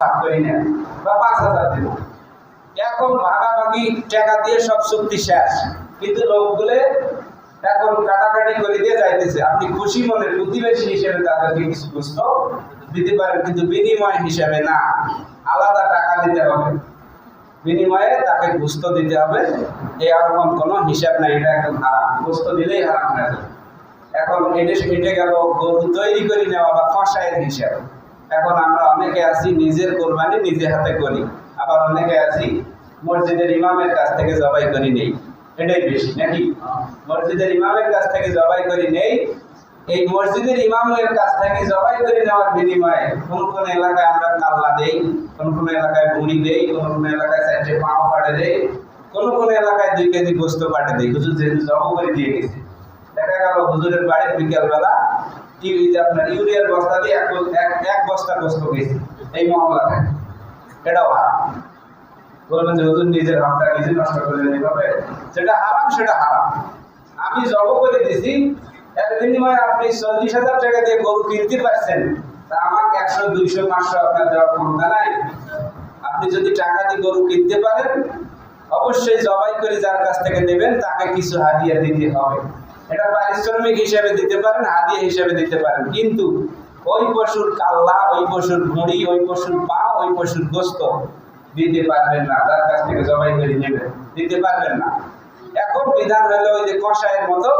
ভাগ করে নেন বা পাঁচ হাজার দিন। এখন ভাগাভাগি, টাকা দিয়ে সব চুক্তি শেষ। কিন্তু লোকগুলো এখন কাটাকাটি করে দিয়ে যাইতেছে। আপনি খুশি মনে প্রতিবেশী হিসেবে তাদেরকে কিছু বুঝতো দিতে পারেন, কিন্তু বিনিময় হিসেবে না। আলাদা টাকা দিতে হবে। বিনিময়ে তাকে গুস্ত দিতে হবে। এরকম কোনো হিসাব নাই, এটা একদম হারাম। গুস্ত দিলেই হারাম হয়ে যাবে। এখন এটা এটা গেল গরু তৈরি করে নেওয়া বা কষায়ের হিসাব। এখন আমরা অনেকে আছি, নিজের কোরবানি নিজে হাতে করি। আবার অনেকে আছি, মসজিদের ইমামের কাছ থেকে জবাই করি নেই। এটাই বেশি, নাকি? মসজিদের ইমামের কাছ থেকে জবাই করি নেই। এই মসজিদের ইমামের কাছ থেকে জবাই করে নেওয়ার বিনিময়ে কোন কোন এলাকায় আমরা কাল্লা দেই, কোন কোন এলাকায় বুড়ি দেই, কোন কোন এলাকায় চারটে পাও পাড়ে দেই, কোন কোন এলাকায় দুই কেজি গোস্ত পাটে দেই। যেহেতু জব করে দিয়ে গেছে। দেখা গেল হুজুরের বিকেলবেলা যে আপনার ইউরিয়ার বস্তা দিয়ে এক এক- বস্তা গেছে এই এটাও বলবেন যে হুজুর নিজের নিজে নষ্ট করে সেটা হারাম সেটা হারাম। আমি জব করে দিছি, এর বিনিময়ে আপনি চল্লিশ হাজার টাকা দিয়ে গরু কিনতে পারছেন, তা আমাকে একশো, দুইশো, পাঁচশো আপনার দেওয়ার ক্ষমতা নাই। আপনি যদি টাকা দিয়ে গরু কিনতে পারেন, অবশ্যই জবাই করে যার কাছ থেকে নেবেন, তাকে কিছু হাদিয়া দিতে হবে। এটা পারিশ্রমিক হিসেবে দিতে পারেন, হাদিয়া হিসেবে দিতে পারেন। কিন্তু ওই পশুর কাল্লা, ওই পশুর ভুঁড়ি ওই পশুর পা, ওই পশুর গোস্ত দিতে পারবেন না। যার কাছ থেকে জবাই করে নেবেন, দিতে পারবেন না। এখন বিধান হলো ওই যে কষায়ের মতো,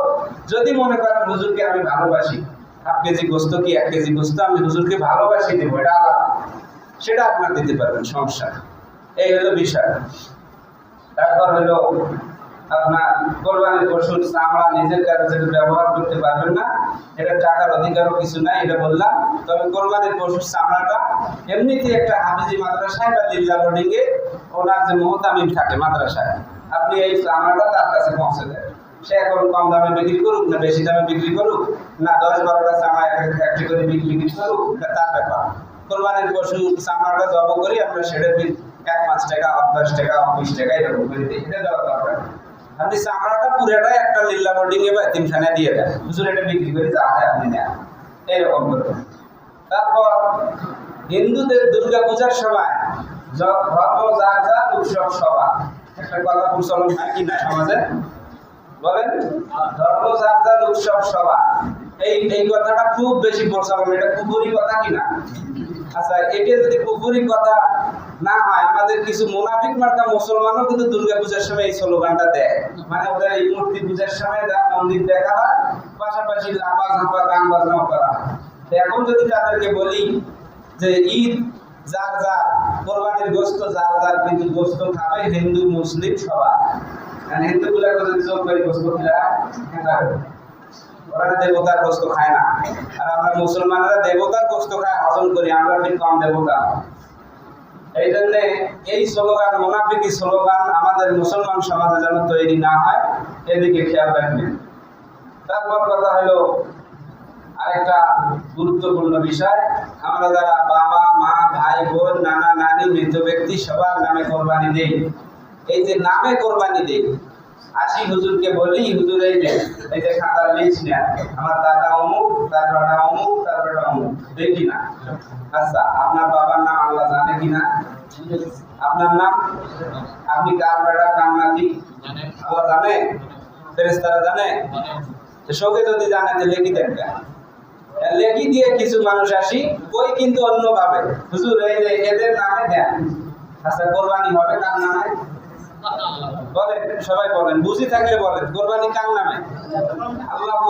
যদি মনে করেন হুজুরকে আমি ভালোবাসি, হাফ কেজি গোস্ত কি এক কেজি গোস্ত আমি হুজুরকে ভালোবাসি দেবো, এটা আলাদা। সেটা আপনার দিতে পারবেন, সমস্যা এই হলো বিষয়। তারপর হলো আপনার কোরবানির পশুর চামড়া নিজের কাছে ব্যবহার করতে পারবেন না, এটা টাকার অধিকারও কিছু নাই, এটা বললাম। তবে কোরবানির পশুর চামড়াটা এমনিতে একটা হাফিজি মাদ্রাসায় বা লিল্লা বোর্ডিংয়ে ওনার যে মোহতামিম থাকে মাদ্রাসায়, আপনি এই চামড়াটা তার কাছে পৌঁছে দেন। সে এখন কম দামে বিক্রি করুক না বেশি দামে বিক্রি করুক, না দশ বারোটা চামড়া এক- একটি করে বিক্রি করুক তার ব্যাপার। কোরবানির পশু চামড়াটা জব করি আমরা সেটা এক পাঁচ টাকা দশ টাকা বিশ টাকা, এরকম করে দিই। এটা দেওয়ার দরকার। আপনি চামড়াটা পুরোটা একটা লিল্লা বোর্ডিং এ বা তিনখানে দিয়ে দেন। হুজুর, এটা বিক্রি করে যা হয় আপনি নেন। এইরকম করবেন তারপর হিন্দুদের দুর্গা পূজার সময় য- ধর্ম যার যার উৎসব সভা একটা কথা প্রচলন হয় কি না সমাজে? বলেন, ধর্ম যার যার উৎসব সভা এই এই কথাটা খুব বেশি প্রচলন, এটা কুপুরি কথা কিনা আচ্ছা এটা যদি কুপুরি কথা না, হয় আমাদের কিছু মুনাফিক মার্কা মুসলমানও কিন্তু দুর্গা পূজার সময় এই স্লোগানটা দেয়। মানে ওদের এই মূর্তি পূজার সময় যা মন্দির দেখা হয়, পাশাপাশি লাপা ঝাপা গান বাজনাও করা এখন যদি তাদেরকে বলি যে ঈদ, যার যার, কোরবানির গোস্ত, যার যার কিন্তু গোস্ত খাবে হিন্দু, মুসলিম সবাই। কারণ হিন্দুগুলা যদি চোখ করে গোস্ত ওরা দেবতার গোস্ত খায় না। আর আমরা মুসলমানরা দেবতার গোস্ত খায়, হজম করি, আমরা কম দেবতা। এই জন্যে এই স্লোগান, মোনাফিকি স্লোগান আমাদের মুসলমান সমাজে যেন তৈরি না হয়, এদিকে খেয়াল রাখবেন। তারপর কথা হলো আরেকটা গুরুত্বপূর্ণ বিষয়। আমরা যারা বাবা, মা, ভাই, বোন, নানা নানি, মৃত ব্যক্তি, সবার নামে কোরবানি দেই। এই যে নামে কোরবানি দেই, আসি হুজুরকে বলি, হুজুর, এই যে এই যে খাতার লিস্ট নেন। আমার দাদা অমুক, তার বেটা অমুক দেখি না। আচ্ছা আপনার বাবার নাম আল্লাহ জানে কিনা আপনার নাম? আপনি কার বেটা কার নাতি আল্লাহ জানে? ফেরেস্তারা জানে? যদি জানে লেখি লেখি দিয়ে কিছু মানুষ আসি কই কিন্তু অন্যভাবে। হুজুর, এই যে এদের নামে দেন। আচ্ছা কোরবানি হবে কার নামে? বলেন, সবাই বলেন, বুঝি থাকলে বলেন, কোরবানি কার নামে?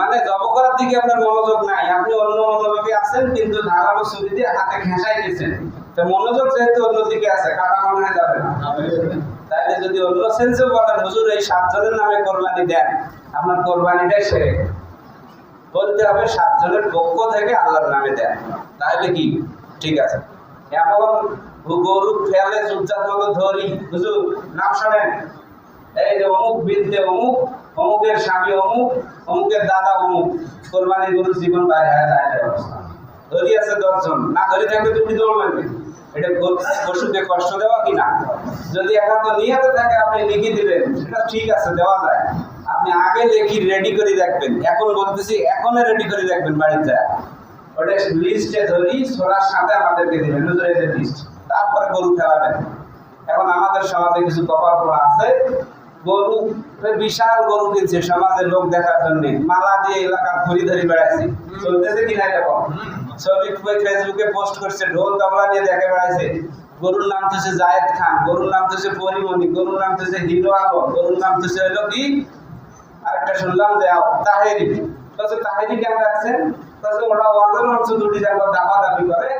মানে জব করার দিকে আপনার মনোযোগ নাই। আপনি অন্য মনোযোগে আছেন, কিন্তু ধারালো ছুরি দিয়ে হাতে ঘেঁষাইতেছেন তো মনোযোগ যেহেতু অন্যদিকে আছে, কাটা মনে হয় যাবে না। তাইলে যদি অন্য সেন্সে বলেন, হুজুর, এই সাতজনের নামে কোরবানি দেন। আপনার কোরবানিটাই সেরে বলতে হবে, সাতজনের পক্ষ থেকে আল্লাহর নামে দেন। তাহলে কি? ঠিক আছে। এমন গরু, ফেলে চুপচাপ মতো ধরি। হুজুর, নাম শোনেন। এই যে অমুক বিনতে অমুক, অমুকের স্বামী অমুক, অমুকের দাদা অমুক, কোরবানি গরুর জীবন বাইরে হয়ে যায় অবস্থা। ধরি আছে দশজন, না ধরি থাকলে তুমি দৌড়বেন এটা পশুকে কষ্ট দেওয়া কি না? যদি একান্ত নিয়তে থাকে, আপনি লিখে দিবেন, সেটা ঠিক আছে, দেওয়া যায়। আপনি আগে লেখি রেডি করে রাখবেন এখন বলতেছি, এখনই রেডি করে রাখবেন বাড়িতে। ওটা লিস্টে ধরি সোলার সাথে আমাদেরকে দিবেন লিস্ট। তারপরে গরু খেলাবেন এখন আমাদের সমাজে কিছু কপাল পড়া আছে গরু বিশাল গরু কিনছে সমাজের লোক দেখার জন্য। মালা দিয়ে এলাকা ঘুরি ধরি বেড়াইছে। চলতেছে কিনা এরকম ছবি ফেসবুকে পোস্ট করছে, ঢোল তবলা দিয়ে দেখে বেড়াইছে। গরুর নাম তো সে জায়েদ খান, গরুর নাম তো সে পরিমণি, গরুর নাম তো সে হিরো আলম, গরুর নাম তো সে হলো কি? আরেকটা শুনলাম যে তাহেরি। বলছে, তাহেরি কেন বলছে, ওরা ওয়াজন অংশ দুটি যাব দাবা দাবি করে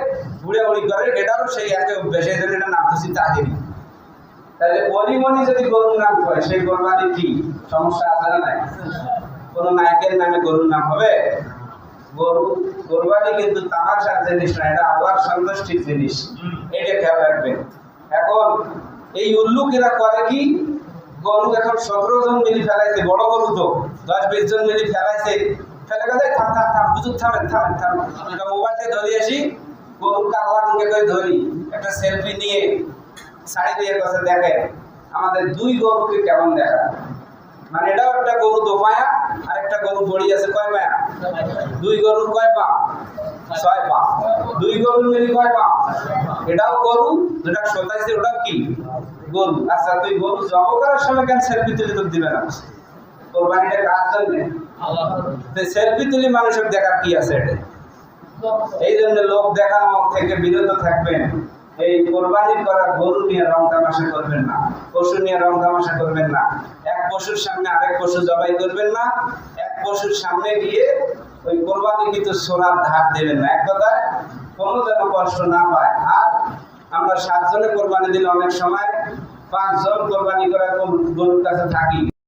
বুড়ে বুড়ি করে এটাও সেই একে জন্য এটা নাম তো সে তাহেরি। তাহলে পরিমণি যদি গরুর নাম হয় সেই কোরবানি কি? সমস্যা আছে না নাই? কোনো নায়কের নামে গরুর নাম হবে? গরু কোরবানি কিন্তু তামাশার জিনিস না, এটা আল্লাহর সন্তুষ্টির জিনিস। এটা খেয়াল রাখবেন। এখন এই উল্লুকেরা করে কি? গরু এখন সতেরো জন মিলি ফেলাইছে, বড় গরু তো, দশ বিশ জন মিলি ফেলাইছে। ফেলে গেছে থাম থাম থাম, বুঝুক, থামেন থামেন থামেন। একটা মোবাইলটা ধরে আসি গরু কাল্লা করে ধরি, একটা সেলফি নিয়ে শাড়ি দিয়ে কথা দেখেন আমাদের দুই গরুকে কেমন দেখা? মানে এটাও একটা গরু দো পায়া আর একটা গরু বড়ি আছে কয় পায়া? দুই গরুর কয় পা? ছয় পা। দুই গরুর মিলি কয় পা? এটাও গরু যেটা শোধাইছে ওটাও কি? গরু। আচ্ছা তুই গরু জব করার সময় কেন সেলফি তুলে তোর দিবে না? কোরবানিটা কার জন্য সেলফি তুলি মানুষের দেখার কি আছে এটা এই জন্য লোক দেখানো থেকে বিরত থাকবেন। এই কোরবানি করা গরু নিয়ে রং তামাশা করবেন না, পশু নিয়ে রং তামাশা করবেন না। এক পশুর সামনে আরেক পশু জবাই করবেন না, এক পশুর সামনে গিয়ে ওই কোরবানি কিন্তু সোনার ধার দেবেন না। এক কথায়, কোনো যেন কষ্ট না পায়। আর আমরা সাতজনে কোরবানি দিলে অনেক সময় পাঁচজন কোরবানি করা গরুর কাছে থাকি